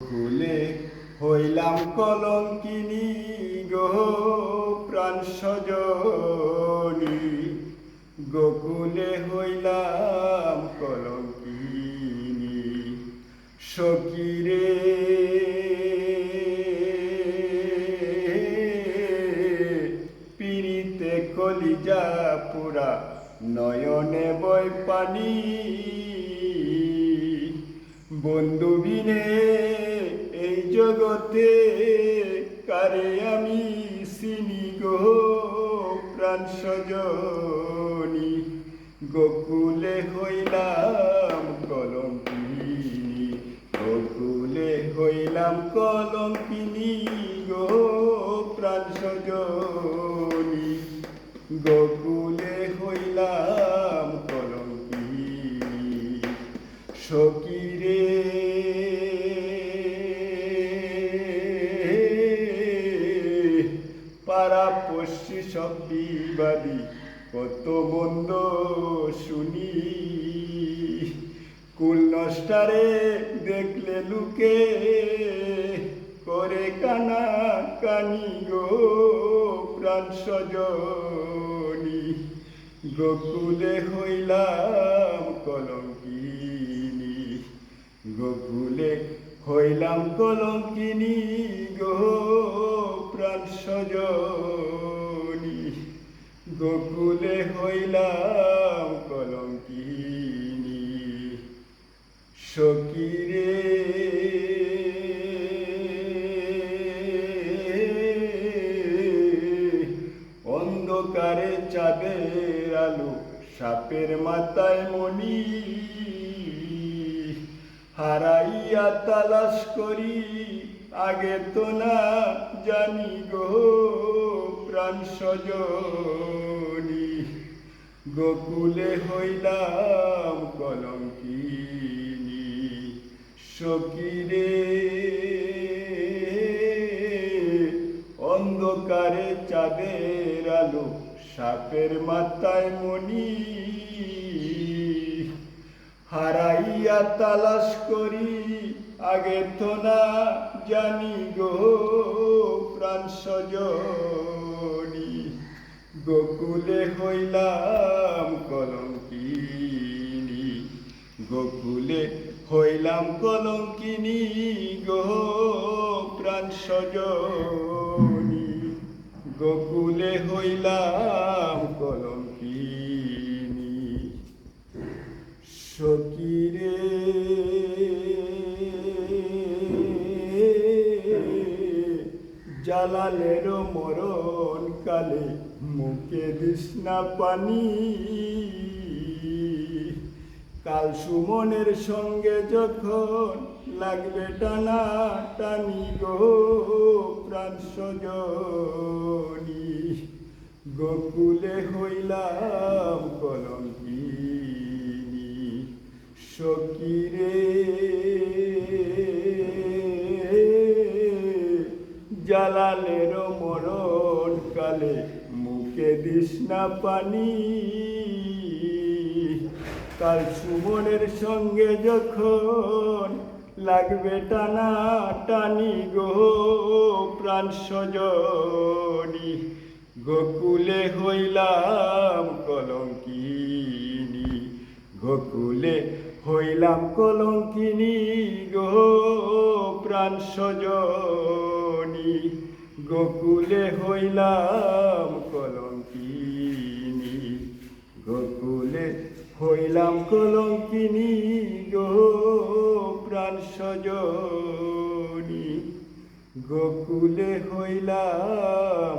কুলে হইলাম কলঙ্কিনী গো, প্রাণ সজনী। গোকুলে হইলাম কলঙ্কিনী সকিরে পিড়িতে কলিজা পুরা নয়নে বয় পানি, বন্ধু বিনে জগতে কারে আমি চিনি গো প্রাণ সজনী। গোকুলে হইলাম কলঙ্কিনী, গোকুলে হইলাম কলঙ্কিনী গো প্রাণ সজনী। গোকুলে হইলাম কলঙ্কিনী সকিরে সব বিবাদী কত মন্দ শুনি। কুল নষ্টারে দেখলে লুকে করে কানা কানি গো প্রাণ সজনী। গোকুলে হইলাম কলঙ্কিনী, গোকুলে হইলাম কলঙ্কিনী গো প্রাণ সজনী। গোকুলে হইলাম কলঙ্কিনী। সকিরে অন্ধকারে চাঁদের আলো, সাপের মাথায় মনি হারাইয়া তালাশ করি, আগে তো না জানি গো। প্রাণ সজনী, গোকুলে হইলাম কলঙ্কিনী। সকিরে অন্ধকারে চাঁদের আলো, সাপের মাথায় মনি হারাইয়া তালাশ করি, আগে তো না জানি গো প্রাণ সজনী। গোকুলে হইলাম কলঙ্কিনী গোকুলে হইলাম কলঙ্কিনী গো প্রাণ সজনী। গোকুলে হইলাম কলঙ্কিনী সকিরে জালালের মরণ কালে মুখে দিসনা পানি। কাল সুমনের সঙ্গে যখন লাগবে টানা টানি গো প্রাণ সজনী। গোকুলে হইলাম কলঙ্কিনী। সকিরে জালালের মরণ কালে মুখে দিসনা পানি। কাল সুমনের সঙ্গে যখন লাগবে টানা টানি গো প্রাণ সজনী, গোকুলে হইলাম কলঙ্কিনী, গোকুলে হইলাম কলঙ্কিনী গো প্রাণ সজনী। গোকুলে হইলাম কলঙ্কিনী গোকুলে হইলাম কলঙ্কিনী গো প্রাণ সজনী। গোকুলে হইলাম